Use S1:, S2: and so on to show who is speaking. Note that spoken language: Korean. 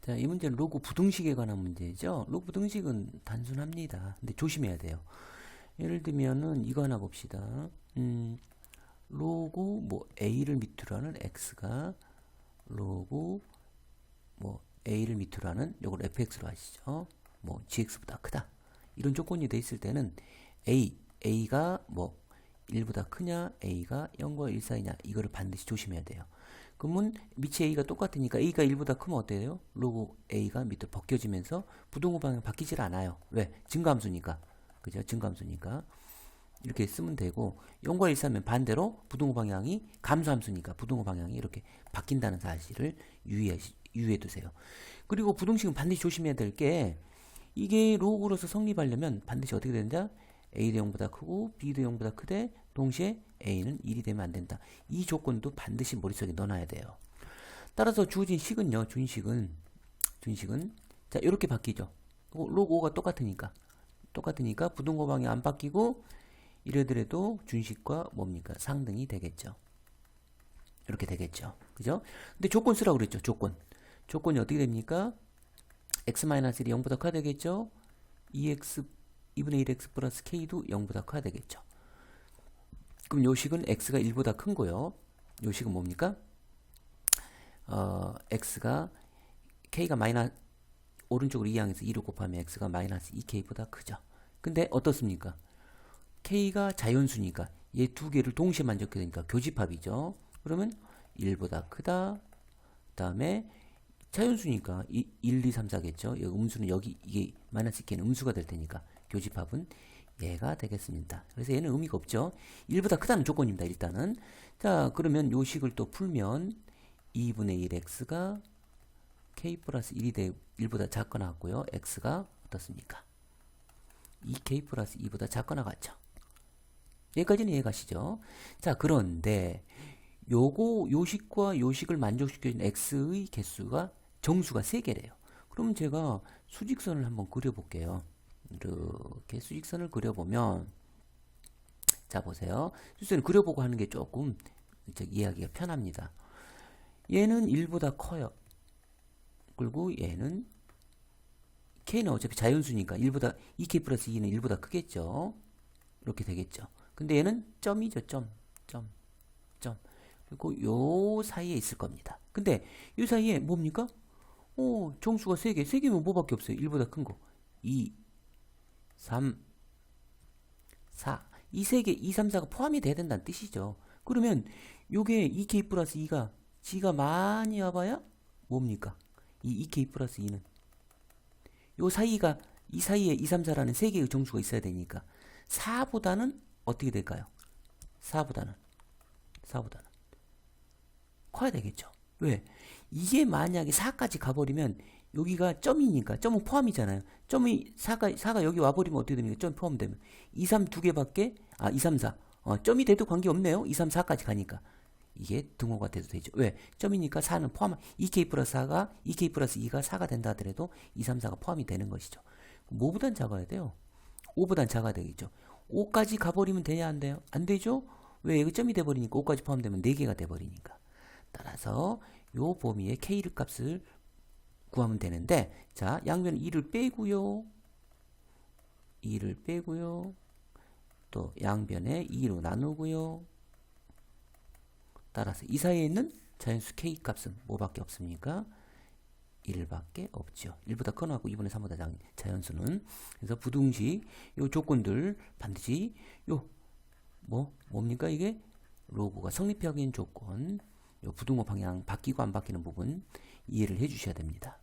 S1: 자, 이 문제는 로그 부등식에 관한 문제죠. 로그 부등식은 단순합니다. 근데 조심해야 돼요. 예를 들면은 이거 하나 봅시다. 음, 로그 뭐 a를 밑으로 하는 x가 로그 뭐 a를 밑으로 하는 요걸 fx로 하시죠. 뭐 gx보다 크다. 이런 조건이 돼 있을 때는 a a가 뭐 1보다 크냐 a가 0과 1 사이냐 이거를 반드시 조심해야 돼요. 그러면 밑이 a가 똑같으니까 a가 1보다 크면 어때요? 로그 a가 밑으로 벗겨지면서 부동호 방향 바뀌질 않아요. 왜? 증가함수니까. 그죠? 증가함수니까. 이렇게 쓰면 되고 0과 1 사이면 반대로 부동호 방향이 감소함수니까 부동호 방향이 이렇게 바뀐다는 사실을 유의해, 유의해 두세요. 그리고 부동식은 반드시 조심해야 될 게 이게 로그로서 성립하려면 반드시 어떻게 된다? A도 0보다 크고 b도 0보다 크되 동시에 a는 1이 되면 안 된다. 이 조건도 반드시 머릿속에 넣어놔야 돼요. 따라서 주어진 식은요. 준식은 준식은 자 이렇게 바뀌죠. 어, 로그 5가 똑같으니까 똑같으니까 부동호 방향 안 바뀌고 이래더라도 준식과 뭡니까 상등이 되겠죠. 이렇게 되겠죠. 그죠? 근데 조건 쓰라고 그랬죠. 조건. 조건이 어떻게 됩니까? x-1이 0보다 커야 되겠죠? 2x 2분의 1x 플러스 k도 0보다 커야 되겠죠. 그럼 요 식은 x가 1보다 큰 거요. 요 식은 뭡니까? 어, x가 k가 마이너스 오른쪽으로 이항해서 2로 곱하면 x가 마이너스 2k보다 크죠. 근데 어떻습니까? k가 자연수니까 얘 두 개를 동시에 만족해야 되니까 교집합이죠. 그러면 1보다 크다. 그 다음에 자연수니까 이, 1, 2, 3, 4겠죠. 여기 음수는 여기 이게 마이너스 2k는 음수가 될 테니까 교집합은 얘가 되겠습니다. 그래서 얘는 의미가 없죠. 1보다 크다는 조건입니다. 일단은 자 그러면 요 식을 또 풀면 2분의 1x가 k 플러스 1이 되 1보다 작거나 같고요. x가 어떻습니까? 2k 플러스 2보다 작거나 같죠. 여기까지는 이해 가시죠? 자 그런데 요거 요식과 요식을 만족시켜주는 x의 개수가 정수가 3개래요. 그럼 제가 수직선을 한번 그려볼게요. 이렇게 수직선을 그려보면 자 보세요. 수직선을 그려보고 하는 게 조금 이해하기가 편합니다. 얘는 1보다 커요. 그리고 얘는 k는 어차피 자연수니까 1보다 2k 플러스 2는 1보다 크겠죠. 이렇게 되겠죠. 근데 얘는 점이죠. 점. 점. 점. 그리고 요 사이에 있을 겁니다. 근데 요 사이에 뭡니까? 오, 정수가 3개. 3개면 뭐밖에 없어요. 1보다 큰 거. 2, 3, 4. 이 세 개, 2, 3, 4가 포함이 돼야 된다는 뜻이죠. 그러면 요게 2k 플러스 2가 g가 많이 와봐야 뭡니까? 이 2k 플러스 2는 요 사이가 이 사이에 2, 3, 4라는 세 개의 정수가 있어야 되니까 4보다는 어떻게 될까요? 4보다는 4보다는 커야 되겠죠. 왜? 이게 만약에 4까지 가버리면 여기가 점이니까 점은 포함이잖아요. 점이 4가 4가 여기 와 버리면 어떻게 됩니까? 점 포함되면 2, 3 두 개밖에 아 2, 3, 4 어, 점이 돼도 관계 없네요. 2, 3, 4까지 가니까 이게 등호가 돼도 되죠. 왜? 점이니까 4는 포함 2k 플러스 4가 2k 플러스 2가 4가 된다 하더라도 2, 3, 4가 포함이 되는 것이죠. 뭐보단 작아야 돼요? 5보단 작아야 되겠죠. 5까지 가버리면 되냐 안 돼요? 안 되죠? 왜? 여기 점이 돼버리니까 5까지 포함되면 4개가 돼버리니까. 따라서 요 범위의 k를 값을 구하면 되는데 자 양면 2를 빼고요. 2를 빼고요. 또 양변에 2로 나누고요. 따라서 이 사이에 있는 자연수 k 값은 뭐밖에 없습니까? 1밖에 없죠. 1보다 커나고 2분의 3보다 작은 자연수는. 그래서 부등식 요 조건들 반드시 요 뭐 뭡니까 이게? 로그가 성립하기엔 조건. 요 부등호 방향 바뀌고 안 바뀌는 부분 이해를 해 주셔야 됩니다.